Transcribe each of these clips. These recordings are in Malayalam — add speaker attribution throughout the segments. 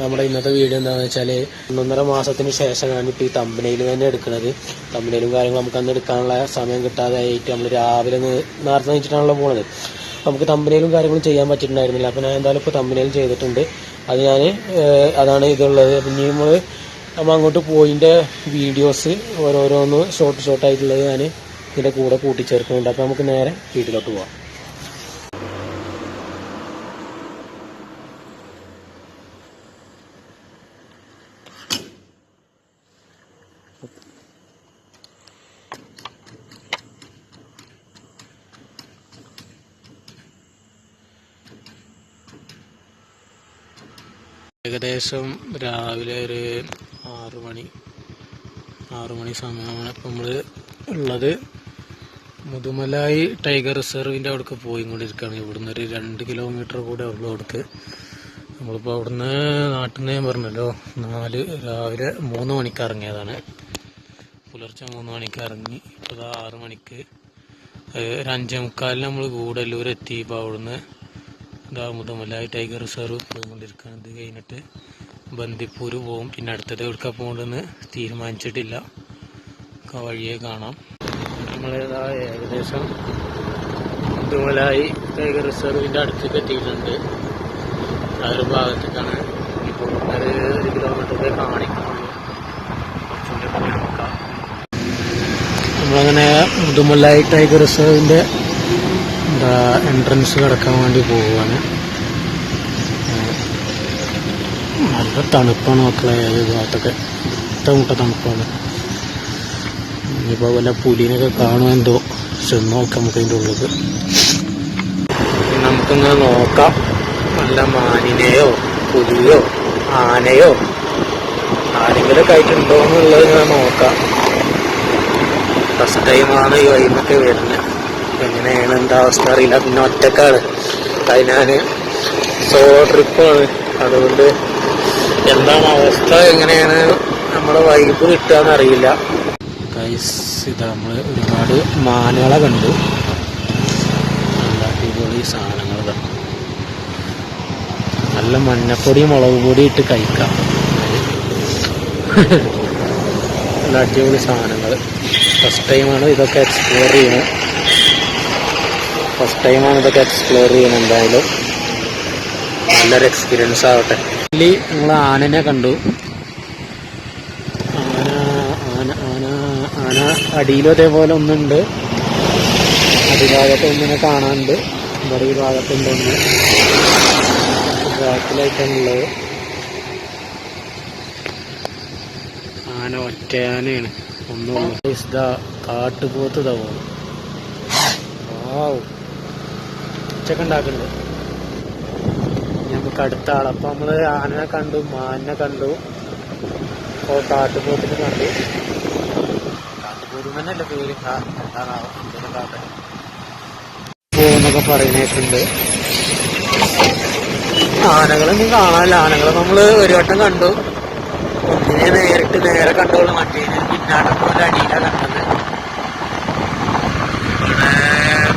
Speaker 1: നമ്മുടെ ഇന്നത്തെ വീഡിയോ എന്താണെന്ന് വെച്ചാൽ ഒന്നൊന്നര മാസത്തിന് ശേഷമാണ് ഇപ്പോൾ ഈ തമ്പനയിൽ തന്നെ എടുക്കുന്നത്. തമ്പനയിലും കാര്യങ്ങളും നമുക്ക് അന്ന് എടുക്കാനുള്ള സമയം കിട്ടാതായിട്ട് നമ്മൾ രാവിലെ നേരത്തെ വെച്ചിട്ടാണല്ലോ പോണത്. നമുക്ക് തമ്പനയിലും കാര്യങ്ങളും ചെയ്യാൻ പറ്റിയിട്ടുണ്ടായിരുന്നില്ല. അപ്പോൾ ഞാൻ എന്തായാലും ഇപ്പോൾ തമ്പനയിലും ചെയ്തിട്ടുണ്ട്. അത് ഞാൻ അതാണ് ഇതുള്ളത്. പിന്നെ നമ്മൾ നമ്മൾ അങ്ങോട്ട് പോയിന്റെ വീഡിയോസ് ഓരോരോന്ന് ഷോർട്ട് ഷോർട്ടായിട്ടുള്ളത് ഞാൻ ഇതിന്റെ കൂടെ കൂട്ടിച്ചേർക്കുന്നുണ്ട്. അപ്പോൾ നമുക്ക് നേരെ വീട്ടിലോട്ട് പോവാം. ഏകദേശം രാവിലെ ഒരു ആറ് മണി ആറ് മണി സമയമാണ് ഇപ്പം നമ്മൾ ഉള്ളത്. മുതുമലായി ടൈഗർ റിസർവിന്റെ അവിടേക്ക് പോയിക്കൊണ്ടിരിക്കുകയാണ്. ഇവിടുന്ന് ഒരു രണ്ട് കിലോമീറ്റർ കൂടെ ഉള്ളു അവിടേക്ക്. നമ്മളിപ്പോൾ അവിടുന്ന് നാട്ടിൽ നിന്ന് പറഞ്ഞല്ലോ നാല് രാവിലെ മൂന്ന് മണിക്ക് ഇറങ്ങിയതാണ്. പുലർച്ചെ മൂന്ന് മണിക്ക് ഇറങ്ങി ഇപ്പോൾ ആറ് മണിക്ക്. ഒരു അഞ്ചേ മുക്കാലിന് നമ്മൾ ഗൂഡല്ലൂർ എത്തി ഇപ്പോൾ അവിടുന്ന് ഇതാ മുതമലായി ടൈഗർ റിസർവ് പോയിക്കൊണ്ടിരിക്കുന്നത് കഴിഞ്ഞിട്ട് ബന്ദിപ്പൂര് പോകും പിന്നെ അടുത്തത് എവിടേക്കാ പോകേണ്ടതെന്ന് തീരുമാനിച്ചിട്ടില്ല. വഴിയെ കാണാം. നമ്മളിതാ ഏകദേശം മുതുമലായി ടൈഗർ റിസർവിന്റെ അടുത്തേക്ക് എത്തിയിട്ടുണ്ട്. ആ ഒരു ഭാഗത്തേക്കാണ് ഇപ്പോൾ ഒരു പോയി നോക്കാം. നമ്മളങ്ങനെ മുതുമലായി ടൈഗർ റിസർവിന്റെ എന്താ എൻട്രൻസ് കിടക്കാൻ വേണ്ടി പോവുകയാണ്. നല്ല തണുപ്പാണ് മക്കളെ ഏത് ഭാഗത്തൊക്കെ. ഇട്ടമുട്ട തണുപ്പാണ്. ഇനിയിപ്പോൾ വല്ല പുലിനൊക്കെ കാണുമോ എന്തോ? ചെന്ന് നോക്കാം നമുക്ക് അതിന്റെ ഉള്ളത് നമുക്കിങ്ങനെ നോക്കാം. നല്ല മാനിനെയോ പുലിയോ ആനയോ ആരെങ്കിലും ആയിട്ടുണ്ടോ എന്നുള്ളത് ഇങ്ങനെ നോക്കാം. ഫസ്റ്റ് ടൈമാണ് ഈ വൈമൊക്കെ വരുന്നത്. എങ്ങനെയാണ്? എന്താ അവസ്ഥ അറിയില്ല. പിന്നെ ഒറ്റക്കാണ്. അത് ഞാൻ സോ ട്രിപ്പാണ് അതുകൊണ്ട് എന്താണ് അവസ്ഥ എങ്ങനെയാണ് നമ്മുടെ വൈബ് കിട്ടുകയെന്ന് അറിയില്ല. ഗൈസ് ഇതാ നമ്മൾ ഒരുപാട് മാനുകളെ കണ്ടു. നല്ല അടിപൊളി സാധനങ്ങൾ നല്ല മഞ്ഞപ്പൊടി മുളക് പൊടി ഇട്ട് കഴിക്കാം. നല്ല അടിപൊളി സാധനങ്ങൾ ഫസ്റ്റ് ടൈമാണ് ഇതൊക്കെ എക്സ്പ്ലോർ ചെയ്യുന്നത്. ഫസ്റ്റ് ടൈമാണ് ഇതൊക്കെ എക്സ്പ്ലോർ ചെയ്യുന്നത് എന്തായാലും. നല്ലൊരു എക്സ്പീരിയൻസ് ആവട്ടെ. ഇതിൽ നമ്മൾ ആനനെ കണ്ടു. ആന ആന ആന ആന അടിയിലും അതേപോലെ ഒന്നുണ്ട്. അടിഭാഗത്ത് ഒന്നിനെ കാണാനുണ്ട്. ഇവിടെ ഈ ഭാഗത്തുണ്ട് ഒന്ന്. ബാക്കിലായിട്ടാണുള്ളത്. ആന ഒറ്റ ആനയാണ് ഒന്നും കാട്ടുപോത്ത് തോന്നുന്നു Wow. വാവ് ഉച്ചയ്ക്ക് ഉണ്ടാക്കുന്നുണ്ട് നമുക്ക് അടുത്ത ആൾ അപ്പൊ നമ്മൾ ആനനെ കണ്ടു മാനിനെ കണ്ടു. ഇപ്പൊ കാട്ടുപോത്തിനെ കണ്ടു. കാട്ടുപോത്ത് തന്നെയല്ലേ പേര്? എന്താണാവോ എന്തെങ്കിലും പോകുന്നൊക്കെ പറയുന്നേക്കുണ്ട്. ആനകളൊന്നും കാണാനില്ല. ആനകളെ നമ്മൾ ഒരു വട്ടം കണ്ടു. ഒന്നിനെ നേരിട്ട് നേരെ കണ്ടോളും. മറ്റേനെ പിന്നാടെ പോലെ അടിയിലാണ് കണ്ടത്. ഇവിടെ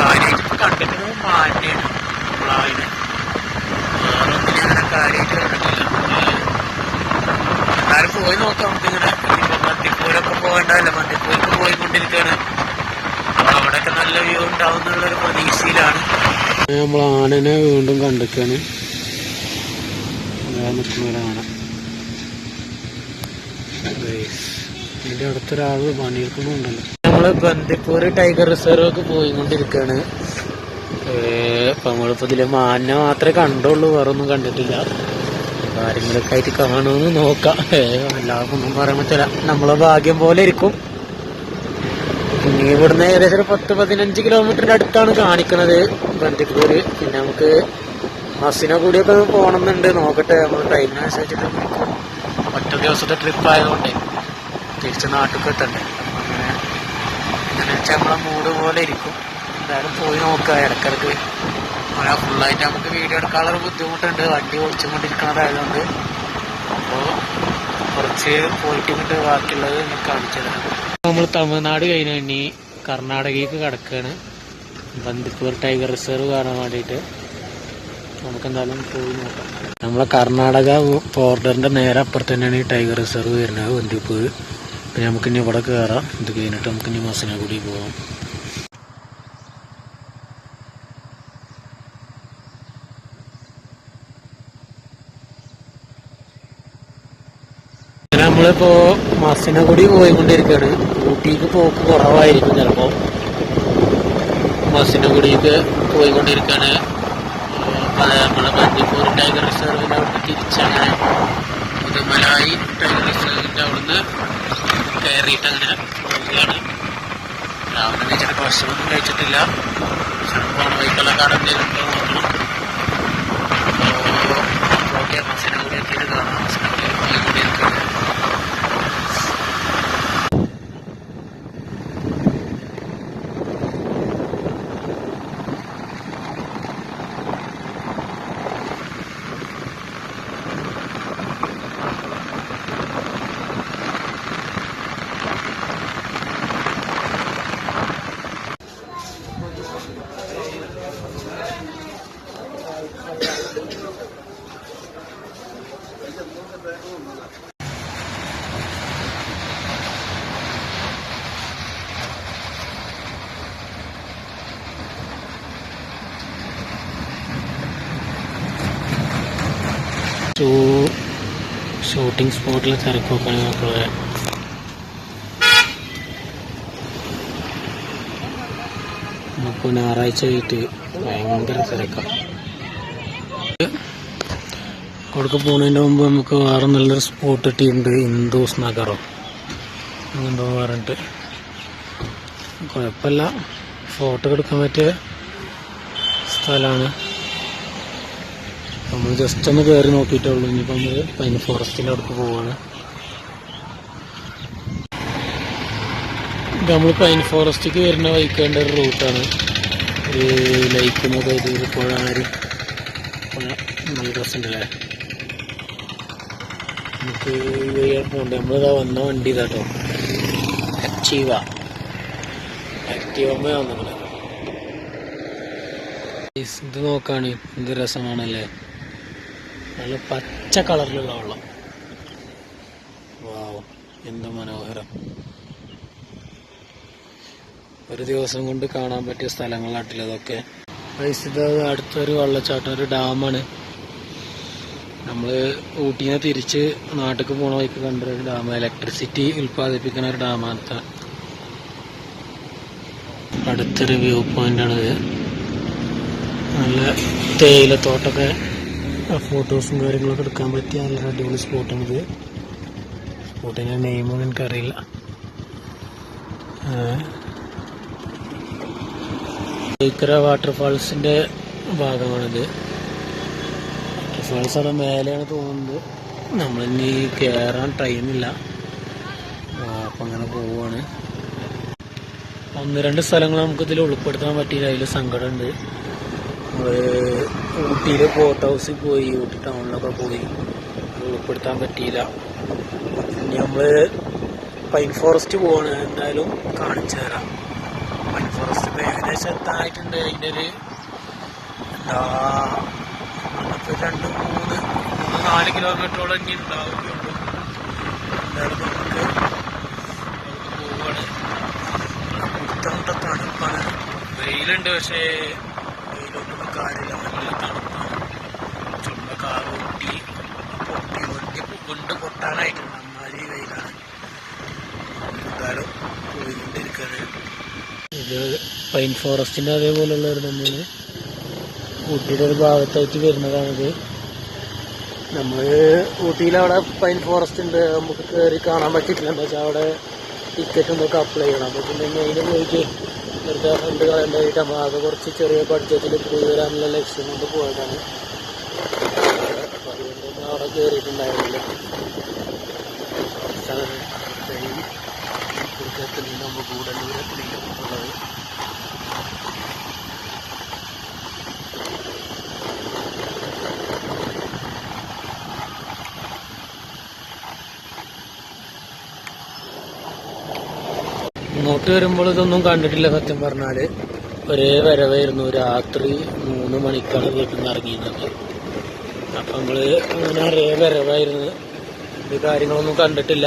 Speaker 1: കാര്യമായിട്ട് കണ്ടിട്ട് മാന്യാണ് പ്ലാവിനെ വേറെ ഒന്നിനെ അങ്ങനെ കാര്യമായിട്ട് കണ്ടിട്ടില്ല എന്നാലും പോയി നോക്കാം. നമുക്ക് ഇങ്ങനെ ഇപ്പൊ മന്തിപ്പൂരൊക്കെ പോകണ്ടല്ലോ മന്തിപ്പൂരൊക്കെ പോയിക്കൊണ്ടിരിക്കുകയാണ് അപ്പൊ അവിടെയൊക്കെ നല്ല വ്യൂ ഉണ്ടാവും എന്നുള്ളൊരു പ്രതീക്ഷയിലാണ് നമ്മൾ ആനനെ വീണ്ടും കണ്ടിക്കാണ്. നിൽക്കുന്ന ആന ഇതിന്റെ അടുത്തൊരാൾ പണിയെടുക്കുന്നുണ്ടല്ലോ നമ്മൾ ബന്ദിപ്പൂര് ടൈഗർ റിസർവൊക്കെ ഒക്കെ പോയിക്കൊണ്ടിരിക്കാണ് ഇപ്പൊ നമ്മളിപ്പോ ഇതിൽ മാനിനെ മാത്രമേ കണ്ടുള്ളൂ. വേറൊന്നും കണ്ടിട്ടില്ല. കാര്യങ്ങളൊക്കെ ആയിട്ട് കാണുമെന്ന് നോക്കാം. എല്ലാവർക്കും ഒന്നും പറയാൻ പറ്റില്ല. നമ്മളെ ഭാഗ്യം പോലെ ഇരിക്കും. ഇനി ഇവിടുന്ന് ഏകദേശം ഒരു പത്ത് പതിനഞ്ച് കിലോമീറ്ററിന്റെ അടുത്താണ് കാണിക്കുന്നത് ബന്ദിപ്പൂര് പിന്നെ നമുക്ക് ബസ്സിനെ കൂടിയൊക്കെ പോകണം പോകണമെന്നുണ്ട് നോക്കട്ടെ നമ്മൾ ടൈമിനനുസരിച്ചിട്ട് വിളിക്കും. ഒറ്റ ദിവസത്തെ ട്രിപ്പ് ആയതുകൊണ്ട് തിരിച്ച് നാട്ടിലൊക്കെ എത്തണ്ടേ? അങ്ങനെ വെച്ചാൽ നമ്മളെ മൂഡ് പോലെ ഇരിക്കും. എന്തായാലും പോയി നോക്കുക ഇടക്കിടക്ക് മഴ ഫുള്ളായിട്ട് നമുക്ക് വീഡിയോ എടുക്കാനുള്ള ബുദ്ധിമുട്ടുണ്ട്. വണ്ടി ഓടിച്ചുകൊണ്ടിരിക്കുന്നതായതുകൊണ്ട് അപ്പോൾ കുറച്ച് പോയിട്ട് ഇങ്ങോട്ട് ബാക്കിയുള്ളത് ഞാൻ കാണിച്ചു തരാം. നമ്മൾ തമിഴ്നാട് കഴിഞ്ഞ കർണാടകയ്ക്ക് കിടക്കുകയാണ് ബന്ദിപ്പൂർ ടൈഗർ റിസർവ് കാണാൻ വേണ്ടിയിട്ട്. നമുക്ക് എന്തായാലും പോയി നോക്കാം. നമ്മളെ കർണാടക ബോർഡറിന്റെ നേരെ അപ്പുറത്ത് തന്നെയാണ് ഈ ടൈഗർ റിസർവ് വരുന്നത് ബന്ദിപ്പൂർ പിന്നെ നമുക്ക് ഇനി ഇവിടെ കയറാം ഇത് കഴിഞ്ഞിട്ട് നമുക്ക് ഇനി മസനഗുഡി പോകാം നമ്മളിപ്പോ കൂടി പോയിക്കൊണ്ടിരിക്കുകയാണ് ഊട്ടിക്ക് പോക്ക് കുറവായിരിക്കും ചിലപ്പോ. കൂടിക്ക് പോയിക്കൊണ്ടിരിക്കുകയാണ് നമ്മളെ ബന്ദിപ്പൂർ ടൈഗർ റിസർവിന്റെ അവിടുന്ന് തിരിച്ചങ്ങനെ പുതുമലായി ടൈഗർ റിസർവിന്റെ അവിടുന്ന് കയറിയിട്ട് അങ്ങനെ പോവുകയാണ്. രാവിലെ കഴിച്ചിട്ട് ഭക്ഷണമൊന്നും കഴിച്ചിട്ടില്ല. ചിലപ്പോൾ വൈക്കുള്ള കടന്നിരുന്നോ നോക്കണം. ഷൂ ഷൂട്ടിംഗ് സ്പോട്ടിൽ തിരക്ക് മക്കളെ നമുക്ക് ഞായറാഴ്ച ആയിട്ട് ഭയങ്കര തിരക്കാണ് അവിടേക്ക് പോകുന്നതിന്റെ മുമ്പ് നമുക്ക് വേറെ നല്ലൊരു സ്പോട്ട് കിട്ടിയിട്ടുണ്ട് ഹിന്ദുസ് നഗറോ എന്തോ പറഞ്ഞിട്ട്. കുഴപ്പമില്ല. ഫോട്ടോ എടുക്കാൻ പറ്റിയ സ്ഥലമാണ്. നമ്മൾ ജസ്റ്റ് ഒന്ന് കയറി നോക്കിയിട്ടേ ഉള്ളൂ. ഇനിയിപ്പോൾ നമ്മൾ പൈൻ ഫോറസ്റ്റിന്റെ അടുത്ത് പോവുകയാണ് നമ്മൾ പൈൻ ഫോറസ്റ്റിക്ക് വരുന്ന വഴിക്കേണ്ട ഒരു റൂട്ടാണ്. ഒരു ലൈക്ക് മുതൽ ഒരു പുഴ ഒരു പുഴ നമുക്ക് പോകണ്ട നമ്മളിതാ വന്ന വണ്ടി ഇതാട്ടോ ആക്റ്റീവ ആക്റ്റീവമ്മ വന്നത് ഇത് നോക്കാണ്. എന്ത് രസമാണല്ലേ? നല്ല പച്ച കളറിലുള്ള വെള്ളം. വാവ് എന്ത് മനോഹരം. ഒരു ദിവസം കൊണ്ട് കാണാൻ പറ്റിയ സ്ഥലങ്ങളാട്ടില്ല ഇതൊക്കെ. ഇത് അടുത്തൊരു വെള്ളച്ചാട്ടം ഒരു ഡാമാണ്. നമ്മൾ ഊട്ടിനെ തിരിച്ച് നാട്ടിലേക്ക് പോണ വഴിക്ക് കണ്ട ഒരു ഡാം ഇലക്ട്രിസിറ്റി ഉൽപ്പാദിപ്പിക്കുന്ന ഒരു ഡാമാണ് അടുത്തൊരു വ്യൂ പോയിന്റ് ആണിത് നല്ല തേയിലത്തോട്ടൊക്കെ ഫോട്ടോസും കാര്യങ്ങളൊക്കെ എടുക്കാൻ പറ്റിയ നല്ലൊരു അടിപൊളി സ്പോട്ടാണിത് സ്പോട്ടിന്റെ നെയിമൊന്നും എനിക്കറിയില്ല. ഇക്കര വാട്ടർഫാൾസിന്റെ ഭാഗമാണിത്. വാട്ടർഫാൾസ് അവിടെ മേലെയാണ് തോന്നുന്നത്. നമ്മളിനി കയറാൻ ടൈമില്ല അപ്പം അങ്ങനെ പോവുകയാണ് ഒന്ന് രണ്ട് സ്ഥലങ്ങൾ നമുക്ക് ഇതിൽ ഉൾപ്പെടുത്താൻ പറ്റിയില്ല. അതിൽ സങ്കടമുണ്ട് ഊട്ടിയിൽ ബോട്ട് ഹൗസിൽ പോയി ഊട്ടി ടൗണിലൊക്കെ പോയി. ഉൾപ്പെടുത്താൻ പറ്റിയില്ല. നമ്മൾ പൈൻ ഫോറസ്റ്റ് പോവാണ്. എന്തായാലും കാണിച്ചു തരാം. പൈൻ ഫോറസ്റ്റ് ഇപ്പോൾ ഏകദേശം എത്താനായിട്ടുണ്ട്. അതിന്റെ ഒരു എന്താ ഇപ്പൊ രണ്ട് മൂന്ന് മൂന്ന് നാല് കിലോമീറ്ററോളം ഇനി ഉണ്ടാവുകയുള്ളൂ. എന്തായാലും നമുക്ക് പോവുകയാണ് തണുപ്പാണ് വെയിലുണ്ട് പക്ഷേ വെയിലൊന്നും കാര്യമില്ല നല്ല തണുപ്പാണ് ചുമ കാറ് പൊട്ടി പൊട്ടി വണ്ടി കൊണ്ട് പൊട്ടാനായിട്ടുണ്ട് അമ്മാരി വെയിലാണ് എന്തായാലും പോയിക്കൊണ്ടിരിക്കുകയാണ് ഇത് പൈൻ ഫോറസ്റ്റിന്റെ അതേപോലുള്ള ഒരു തന്നെയാണ് ഊട്ടിയുടെ ഒരു ഭാഗത്തായിട്ട് വരുന്നതാണിത് നമ്മൾ ഊട്ടിയിലവിടെ പൈൻ ഫോറസ്റ്റ് ഉണ്ട്. നമുക്ക് കയറി കാണാൻ പറ്റിയിട്ടില്ല. എന്താ വെച്ചാൽ അവിടെ ടിക്കറ്റ് എന്തൊക്കെ അപ്ലൈ ചെയ്യണം. അപ്പോൾ പിന്നെ മെയിന് പോയിട്ട് വെറുതെ ഫണ്ട് കളയേണ്ടതായിട്ട് നമ്മൾ ആകെ കുറച്ച് ചെറിയ ബഡ്ജറ്റിൽ പോയി വരാനുള്ള ലക്ഷ്യം കൊണ്ട് പോയതാണ്. അപ്പോൾ അതുകൊണ്ടൊന്നും അവിടെ കയറിയിട്ടുണ്ടായിരുന്നില്ല നമ്മൾ ദൂരത്തിലേക്ക് ഉള്ളത് ഇങ്ങോട്ട് വരുമ്പോൾ ഇതൊന്നും കണ്ടിട്ടില്ല സത്യം പറഞ്ഞാൽ ഒരേ വരവായിരുന്നു രാത്രി മൂന്ന് മണിക്കാണ് വീട്ടിൽ നിന്ന് ഇറങ്ങിയിരുന്നത്. അപ്പൊ നമ്മൾ അങ്ങനെ ഒരേ വരവായിരുന്നു. ഇത് കാര്യങ്ങളൊന്നും കണ്ടിട്ടില്ല.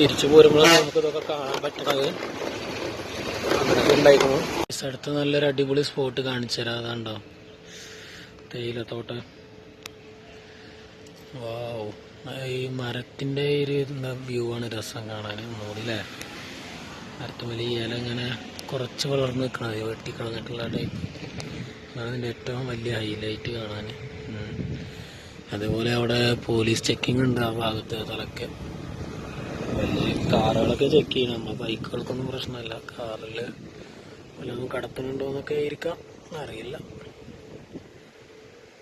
Speaker 1: തിരിച്ചു പോരുമ്പോഴാണ് നമുക്ക് ഇതൊക്കെ കാണാൻ പറ്റുന്നത് അങ്ങനെയൊക്കെ ഉണ്ടായിരുന്നു. നല്ലൊരു അടിപൊളി സ്പോട്ട് കാണിച്ചു തരാം അതാണ്ടോ? തേയിലത്തോട്ട്. വാവ്. ഈ മരത്തിന്റെ ഒരു എന്താ വ്യൂ ആണ്. രസം കാണാൻ മുകളിലെ മരത്തുമലി ഇല ഇങ്ങനെ കുറച്ച് വളർന്ന് നിൽക്കണത് വെട്ടിക്കളഞ്ഞിട്ടുള്ള ടൈപ്പ് ഇതിന്റെ ഏറ്റവും വലിയ ഹൈലൈറ്റ് കാണാൻ. അതേപോലെ അവിടെ പോലീസ് ചെക്കിംഗ് ഉണ്ട് ആ ഭാഗത്ത് അതൊക്കെ വലിയ കാറുകളൊക്കെ ചെക്ക് ചെയ്യണം. നമ്മളെ ബൈക്കുകൾക്കൊന്നും പ്രശ്നമില്ല. കാറിൽ വല്ലതും കടത്തുന്നുണ്ടോ എന്നൊക്കെ ആയിരിക്കാം. അറിയില്ല.